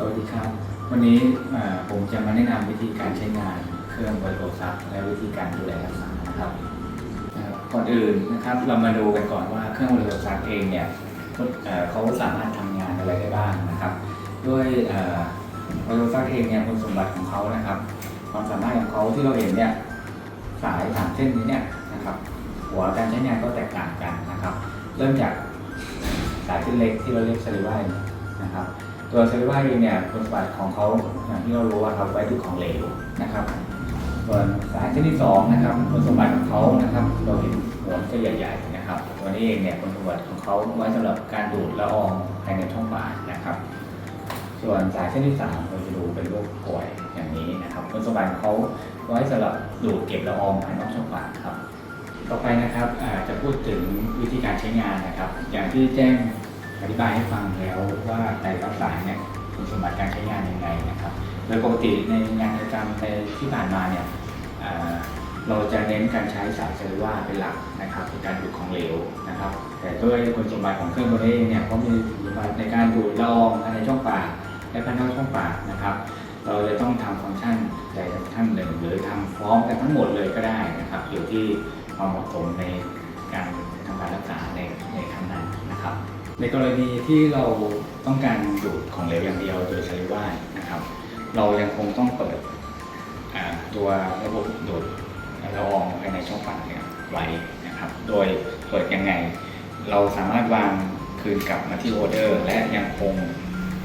สวัสดีครับ วันนี้ผมจะมาแนะนำวิธีการใช้งานเครื่องบริโภคทรัพย์และวิธีการดูแลรักษานะครับก่อนอื่นนะครับเรามาดูกันก่อนว่าเครื่องบริโภคทรัพย์เองเนี่ยเขาสามารถทำงานอะไรได้บ้างนะครับ ด้วยเอ่อบริโภคทรัพย์เองเนี่ยคุณสมบัติของเขานะครับ ความสามารถของเขาที่เราเห็นเนี่ยสายสามเส้นนี้เนี่ยนะครับ หัวการใช้งานก็แตกต่างกันนะครับ เริ่มจากสายเส้นเล็กที่เราเรียกสลิไวนะครับ ตัวเซลล์ว่าเองเนี่ยคุณสมบัติของเขาอย่างที่เรารู้ว่าครับไว้ดูของเหลวนะครับส่วนสายชนิดที่สองนะครับคุณสมบัติของเขานะครับเราเห็นหัวจะใหญ่ๆนะครับตัวนี้เองเนี่ยคุณสมบัติของเขาไว้สำหรับการดูดละอองภายในช่องปากนะครับ ส่วนสายชนิดที่สามเราจะดูเป็นรูปกลวยอย่างนี้นะครับคุณสมบัติของเขาไว้สำหรับดูดเก็บละอองภายนอกช่องปากครับ ต่อไปนะครับจะพูดถึงวิธีการใช้งานนะครับ อย่างที่แจ้ง อธิบายให้ฟังแล้วว่าแต่ละสายเนี่ยคุณสมบัติการใช้งานยังไงนะครับ โดยปกติในงานประจำในที่ผ่านมาเนี่ยเราจะเน้นการใช้สายเซลลูว่าเป็นหลักนะครับในการดูดของเหลวนะครับ แต่ด้วยคุณสมบัติของเครื่องตัวนี้เองเนี่ยเขามีคุณสมบัติในการดูดละอองภายในช่องปากและภายนอกช่องปากนะครับ เราจะต้องทำฟังก์ชันใดสักท่านหนึ่งหรือทำพร้อมกันทั้งหมดเลยก็ได้นะครับอยู่ที่ความเหมาะสมในการทำการรักษาในในครั้งนั้นนะครับ ในกรณีที่เราต้องการดูดของเหลวอย่างเดียวโดยใช้ว่ายนะครับ เรายังคงต้องเปิดตัวระบบดูดละอองภายในช่องปากเนี่ยไว้นะครับ โดยเปิดยังไง เราสามารถวางคืนกลับมาที่โฮลเดอร์ และยังคง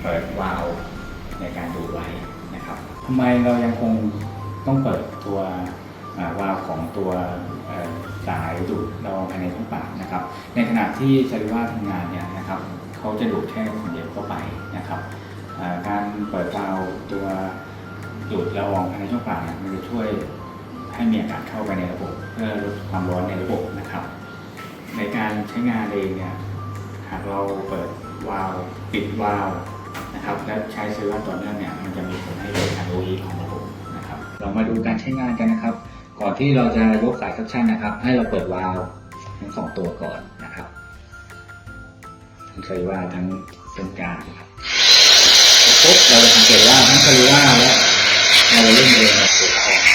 เปิดวาล์วในการดูดไว้นะครับทำไมเรายังคงต้องเปิดตัว วาล์วของตัวสายดูดละอองภายในช่องปากนะครับ ในขณะที่ซาริว่าทำงานเนี่ยนะครับเขาจะดูดแค่คนเดียวเข้าไปนะครับการเปิดวาล์วตัวดูดละอองภายในช่องปากเนี่ยมันจะช่วยให้มีอากาศเข้าไปในระบบ เพื่อลดความร้อนในระบบนะครับ ในการใช้งานเองเนี่ยหากเราเปิดวาล์วปิดวาล์วนะครับและใช้เซลล์ต่อเนื่องเนี่ยมันจะมีผลให้เกิดการโออีของระบบนะครับ เรามาดูการใช้งานกันนะครับ ก่อนที่เราจะยกสายซักชั่นนะครับ ให้เราเปิดวาล์วทั้งสองตัวก่อนนะครับทั้งเคยว่าทั้งเส้นกลางครับปุ๊บเราจะสังเกตว่าทั้งเคยว่าและเราเล่นเองเนี่ย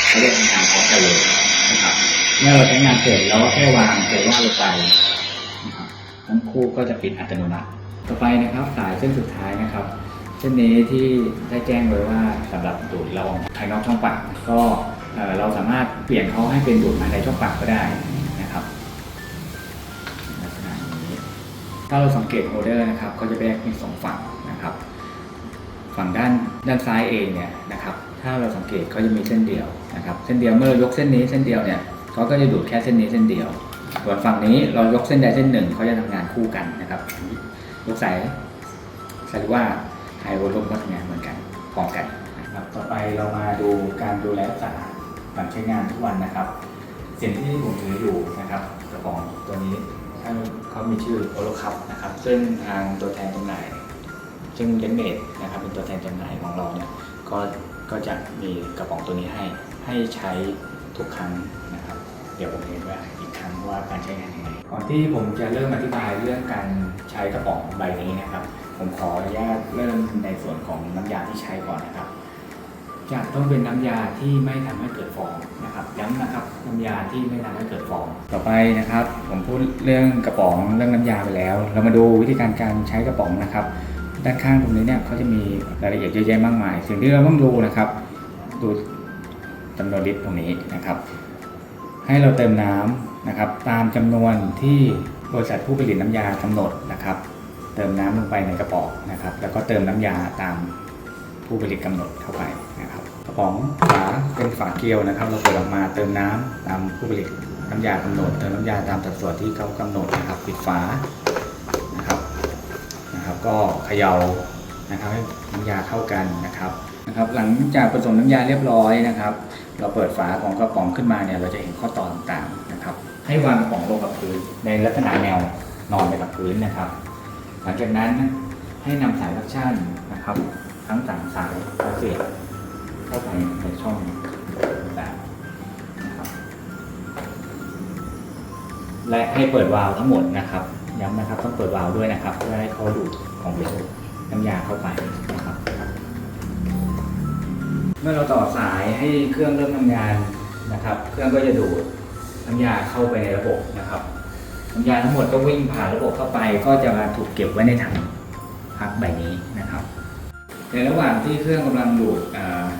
เขาเรียกงานพร้อมกันเลยนะครับเมื่อเราใช้งานเสร็จเราก็แค่วางเคยว่าลงไปนะครับทั้งคู่ก็จะปิดอัตโนมัติต่อไปนะครับสายเส้นสุดท้ายนะครับเส้นนี้ที่ได้แจ้งไว้ว่าสำหรับดูดละอองภายนอกช่องปากก็ เราสามารถเปลี่ยนเขาให้เป็นดูดภายในช่องปากก็ได้นะครับลักษณะนี้ถ้าเราสังเกตโฮเดอร์นะครับเขาจะแยกเป็นสองฝั่งนะครับ ฝั่งด้านด้านซ้ายเองเนี่ยนะครับ ถ้าเราสังเกตเขาจะมีเส้นเดียวนะครับ เส้นเดียวเมื่อยกเส้นนี้เส้นเดียวเนี่ยเขาก็จะดูดแค่เส้นนี้เส้นเดียว ส่วนฝั่งนี้เรายกเส้นใดเส้นหนึ่งเขาจะทำงานคู่กันนะครับยกสายสายว่าไฮโวลูมก็ทำงานเหมือนกันพร้อมกันนะครับ ต่อไปเรามาดูการดูแลรักษ การใช้งานทุกวันนะครับ เสิ่งที่ผมถืออยู่นะครับกระป๋องตัวนี้ถ้าเขามีชื่อโอโลคัพนะครับ ซึ่งทางตัวแทนจำหน่าย ซึ่งเลนเมดนะครับเป็นตัวแทนจำหน่ายของเราเนี่ยก็ก็จะมีกระป๋องตัวนี้ให้ให้ใช้ทุกครั้งนะครับ เดี๋ยวผมเรียนว่าอีกครั้งว่าการใช้งานยังไงก่อนที่ผมจะเริ่มอธิบายเรื่องการใช้กระป๋องใบนี้นะครับ ผมขออนุญาตเริ่มในส่วนของน้ำยาที่ใช้ก่อนนะครับ จะต้องเป็นน้ำยาที่ไม่ทำให้เกิดฟองนะครับย้ำนะครับน้ำยาที่ไม่ทำให้เกิดฟอง ต่อไปนะครับ ผมพูดเรื่องกระป๋องเรื่องน้ำยาไปแล้ว เรามาดูวิธีการการใช้กระป๋องนะครับ ด้านข้างตรงนี้เนี่ยเขาจะมีรายละเอียดเยอะแยะมากมาย สิ่งที่เราต้องดูนะครับดูจำนวนลิตรตรงนี้นะครับ ให้เราเติมน้ำนะครับ ตามจำนวนที่บริษัทผู้ผลิตน้ำยากำหนดนะครับ เติมน้ำลงไปในกระป๋องนะครับ แล้วก็เติมน้ำยาตามผู้ผลิตกำหนดเข้าไป นะครับกระป๋องฝาเป็นฝาเกลียวนะครับ เราเปิดออกมาเติมน้ำตามผู้ผลิตน้ำยากำหนดเติมน้ำยาตามสัดส่วนที่เขากำหนดนะครับปิดฝานะครับนะครับ ก็เขย่านะครับให้น้ำยาเข้ากันนะครับนะครับ หลังจากผสมน้ำยาเรียบร้อยนะครับ เราเปิดฝาของกระป๋องขึ้นมาเนี่ยเราจะเห็นข้อต่อต่างๆนะครับ ให้วางกระป๋องลงกับพื้นในลักษณะแนวนอนไปกับพื้นนะครับ หลังจากนั้นให้นำสายลักชั่นนะครับ ทั้งสามสายมาเสียบ เข้าไปในช่องต่างๆนะครับและให้เปิดวาล์วทั้งหมดนะครับย้ำนะครับต้องเปิดวาล์วด้วยนะครับ เพื่อให้เขาดูดของเหลวน้ำยาเข้าไปนะครับ เมื่อเราต่อสายให้เครื่องเริ่มทำงานนะครับ เครื่องก็จะดูดน้ำยาเข้าไปในระบบนะครับน้ำยาทั้งหมดก็วิ่งผ่านระบบเข้าไป ก็จะมาถูกเก็บไว้ในถังพักใบนี้นะครับ ในระหว่างที่เครื่องกำลังดูด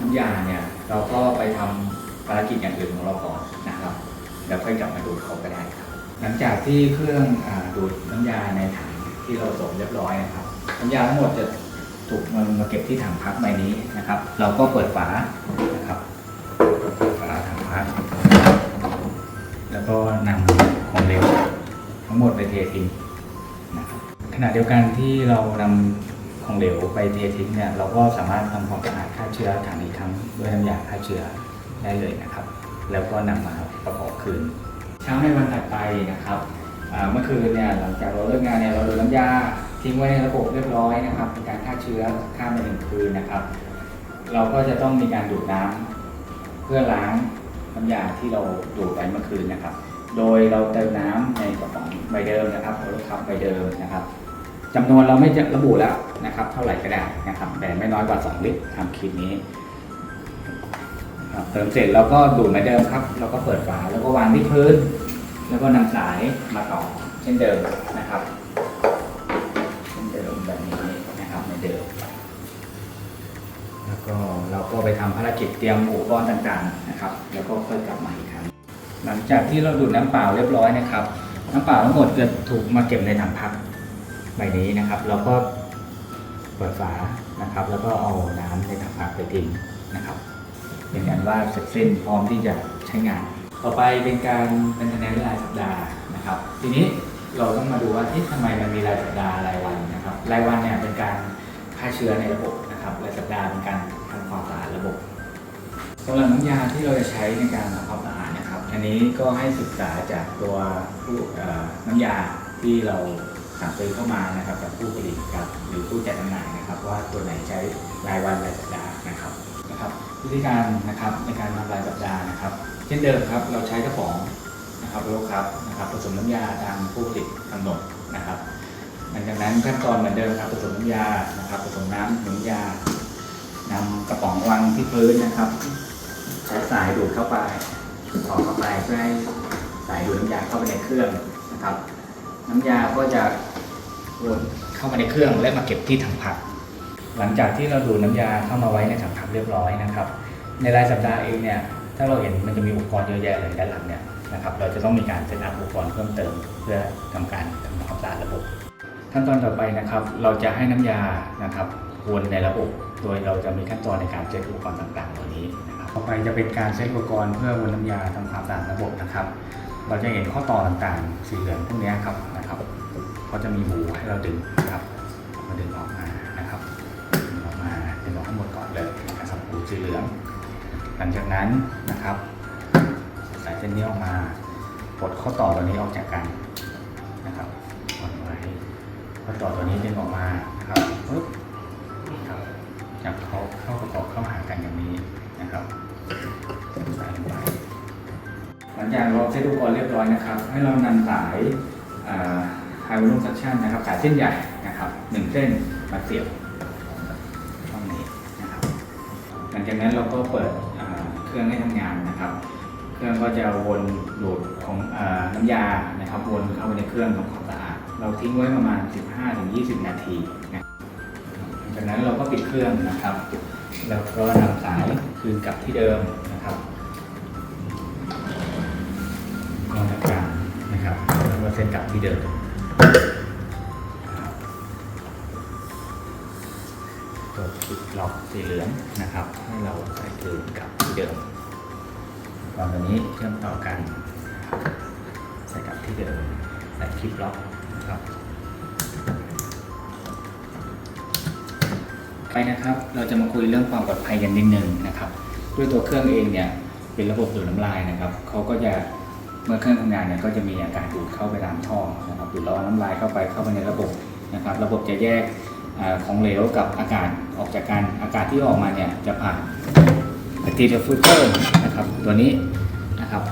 น้ำยาเนี่ยเราก็ไปทำภารกิจอย่างอื่นของเราก่อนนะครับแล้วค่อยกลับมาดูดเขาก็ได้ครับ หลังจากที่เครื่องอดูดน้ำยาในถังที่เราส่งเรียบร้อยนะครับน้ำยาทั้งหมดจะถูกมามาเก็บที่ถังพักใบนี้นะครับ เราก็เปิดฝานะครับฝาถังพัก แล้วก็นำของเหลวทั้งหมดไปเททิ้งนะครับขณะเดียวกันที่เรานำ ของเหลวไปเททิ้งเนี่ยเราก็สามารถทำความสะอาดฆ่าเชื้อถังอีกครั้งด้วยน้ำยาฆ่าเชื้อได้เลยนะครับ แล้วก็นำมาประกอบคืน เช้าในวันถัดไปนะครับเมื่อคืนเนี่ยหลังจากเราเลิกงานเนี่ยเราดูน้ำยาทิ้งไว้ในระบบเรียบร้อยนะครับเป็นการฆ่าเชื้อข้ามไปหนึ่งคืนนะครับ เราก็จะต้องมีการดูดน้ำเพื่อล้างน้ำยาที่เราดูดไปเมื่อคืนนะครับ โดยเราเติมน้ำในกระป๋องใบเดิมนะครับโอรคับใบเดิมนะครับ จำนวนเราไม่จะระบุแล้วนะครับ เท่าไหร่ก็ได้นะครับ แต่ไม่น้อยกว่า 2 ลิตรทำคลิปนี้เติมเสร็จเราก็ดูดเหมือนเดิมครับ เราก็เปิดฝาแล้วก็วางที่พื้น แล้วก็นำสายมาต่อเช่นเดิมนะครับเช่นเดิมแบบนี้นะครับเหมือนเดิม แล้วก็เราก็ไปทำภารกิจเตรียมอุปกรณ์ต่างๆนะครับ แล้วก็ค่อยกลับมาอีกครั้งหลังจากที่เราดูดน้ำเปล่าเรียบร้อยนะครับ น้ำเปล่าทั้งหมดจะถูกมาเก็บในถังพัก ใบนี้นะครับเราก็เปิดฝานะครับ แล้วก็เอาน้ำในถังพักไปทิ้งนะครับเป็นการว่าเสร็จสิ้นพร้อมที่จะใช้งาน ต่อไปเป็นการเป็นคะแนนรายสัปดาห์นะครับ ทีนี้เราต้องมาดูว่าที่ทำไมมันมีรายสัปดาห์รายวันนะครับ รายวันเนี่ยเป็นการฆ่าเชื้อในระบบนะครับรายสัปดาห์เป็นการทำความสะอาดระบบสำหรับน้ำยาที่เราจะใช้ในการทำความสะอาดนะครับ อันนี้ก็ให้ศึกษาจากตัวน้ำยาที่เรา สั่งซื้อเข้ามานะครับจากผู้ผลิตกับหรือผู้จัดจำหน่ายนะครับ ว่าตัวไหนใช้รายวันรายสัปดาห์นะครับนะครับวิธีการนะครับในการทำรายสัปดาห์นะครับ เช่นเดิมครับเราใช้กระป๋องนะครับโลครับนะครับผสมน้ำยาตามผู้ผลิตกำหนดนะครับหลังจากนั้นขั้นตอนเหมือนเดิมครับผสมน้ำยานะครับผสมน้ำน้ำยานำกระป๋องวางที่พื้นนะครับใช้สายดูดเข้าไปต่อเข้าไปเพื่อให้สายดูดน้ำยาเข้าไปในเครื่องนะครับ น้ำยาก็จะ เข้ามาในเครื่องและมาเก็บที่ถังผัก หลังจากที่เราดูดน้ำยาเข้ามาไว้ในถังพักเรียบร้อยนะครับ ในรายสัปดาห์เองเนี่ยถ้าเราเห็นมันจะมีอุปกรณ์เยอะแยะเลยด้านหลังเนี่ยนะครับเราจะต้องมีการเซตอัพอุปกรณ์เพิ่มเติม เพื่อทำการทำความสะอาดระบบ ขั้นตอนต่อไปนะครับ เราจะให้น้ำยานะครับวนในระบบ โดยเราจะมีขั้นตอนในการเซตอุปกรณ์ต่างๆเหล่านี้นะครับต่อไปจะเป็นการเซตอุปกรณ์เพื่อวนน้ำยาทำความสะอาดระบบนะครับ เราจะเห็นข้อต่อต่างๆ สีเหลืองพวกนี้ครับ นะครับเขาจะมีหูให้เราดึงนะครับมาดึงออกมานะครับดึงออกมาดึงออกทั้งหมดก่อนเลยนะครับหูสีเหลือง หลังจากนั้นนะครับ สายเส้นนี้ออกมาปลดข้อต่อตัวนี้ออกจากกันนะครับวางไว้ข้อต่อตัวนี้ดึงออกมานะครับปึ๊บครับจับเขาเข้าประกอบเข้าหากันอย่างนี้นะครับใส่ลงไปหลังจากเราเซตอุปกรณ์เรียบร้อยนะครับ ให้เรานำสายอ่า ไฮวอลูมซัคชันนะครับสายเส้นใหญ่นะครับหนึ่งเส้นมาเสียบช่องนี้นะครับหลังจากนั้นเราก็เปิดเครื่องให้ทำงานนะครับ เครื่องก็จะวนดูดของอน้ำยานะครับวนเข้าไปในเครื่องทำความสะอาดเราทิ้งไว้ประมาณ 15-20 นาทีนะหลังจากนั้นเราก็ปิดเครื่องนะครับ แล้วก็นำสายคืนกลับที่เดิมนะครับกองต่างนะครับแล้วก็เซ็นกลับที่เดิม ตัวคลิปล็อกสีเหลืองนะครับ ให้เราใส่คืนกับที่เดิมตอนนี้เชื่อมต่อกันใส่กับที่เดิมใส่คลิปล็อกนะครับไปนะครับ เราจะมาคุยเรื่องความปลอดภัยกันนิดนึงนะครับ ด้วยตัวเครื่องเองเนี่ยเป็นระบบดูดน้ำลายนะครับเขาก็จะ เมื่อเครื่องทำงานเนี่ยก็จะมีอากาศดูดเข้าไปตามท่อนะครับดูดละอองน้ำลายเข้าไปเข้าไปในระบบนะครับ ระบบจะแยกอของเหลวกับอากาศออกจากกันอากาศที่ออกมาเนี่ยจะผ่านแบคทีเรียฟิลเตอร์นะครับตัวนี้นะครับ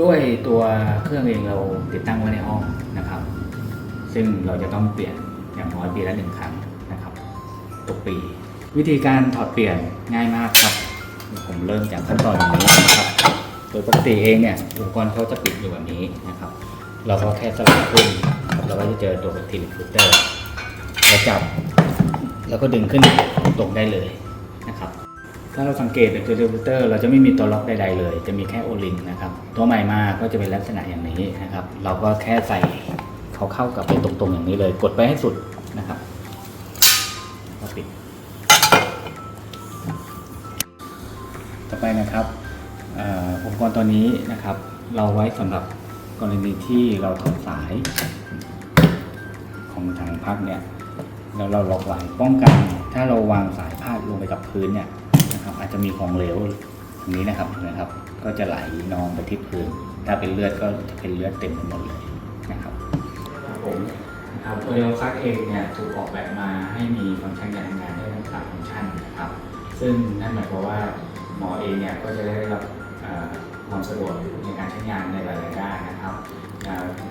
ด้วยตัวเครื่องเองเราติดตั้งไว้ในห้องนะครับ ซึ่งเราจะต้องเปลี่ยนอย่างน้อยปีละหนึ่งครั้งนะครับทุกปี วิธีการถอดเปลี่ยนง่ายมากครับ ผมเริ่มจากขั้นตอนอย่างนี้นะครับ ดยปกติเองเนี่ยอุปกรณ์เขาจะปิดอยู่แบบนี้นะครับ เราก็แค่สลับขึ้นเราก็จะเจอตัวทีลิฟิเตอร์เราจับ แล้วก็ดึงขึ้นตรงได้เลยนะครับ ถ้าเราสังเกตในตัวดิวเตอร์เราจะไม่มีตัวล็อกใดๆเลย จะมีแค่โอลิงนะครับ ตัวใหม่มาก็จะเป็นลักษณะอย่างนี้นะครับ เราก็แค่ใส่เขาเข้ากับไปตรงๆอย่างนี้เลย กดไปให้สุดนะครับก็ปิด ต่อไปนะครับ อ่ออุปกรณ์ตัวนี้นะครับ เราไว้สำหรับกรณีที่เราถอดสายของถังพักเนี่ยแล้วเราล็อกไว้ป้องกัน ถ้าเราวางสายพาดลงไปกับพื้นเนี่ยนะครับอาจจะมีของเหลวอย่างนี้นะครับนะครับ ก็จะไหลนองไปที่พื้น ถ้าเป็นเลือดก็จะเป็นเลือดเต็มไปหมดเลยนะครับผมนะครับโอเอลซักเองเนี่ยถูกออกแบบมาให้มีฟังก์ชันการทำงานได้ทั้งสามฟังก์ชันนะครับ ซึ่งนั่นหมายความว่าหมอเองเนี่ยก็จะได้รับ ความสะดวกในการใช้งานในหลายๆด้านนะครับ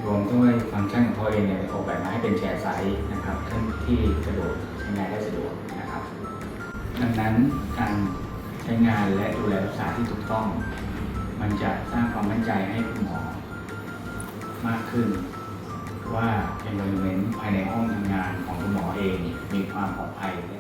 รวมด้วยฟังก์ชันของเขาเองเนี่ยออกแบบมาให้เป็นแชร์ไซส์นะครับเคลื่อนที่สะดวกใช้งานได้สะดวกนะครับ ดังนั้นการใช้งานและดูแลรักษาที่ถูกต้อง มันจะสร้างความมั่นใจให้คุณหมอมากขึ้นว่า environment ภายในห้องทำงานของคุณหมอเอง มีความปลอดภัยและ